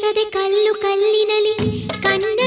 ಕಲಿಸದೆ ಕಲ್ಲು ಕಲ್ಲಿನಲಿ ಕನ್ನಡ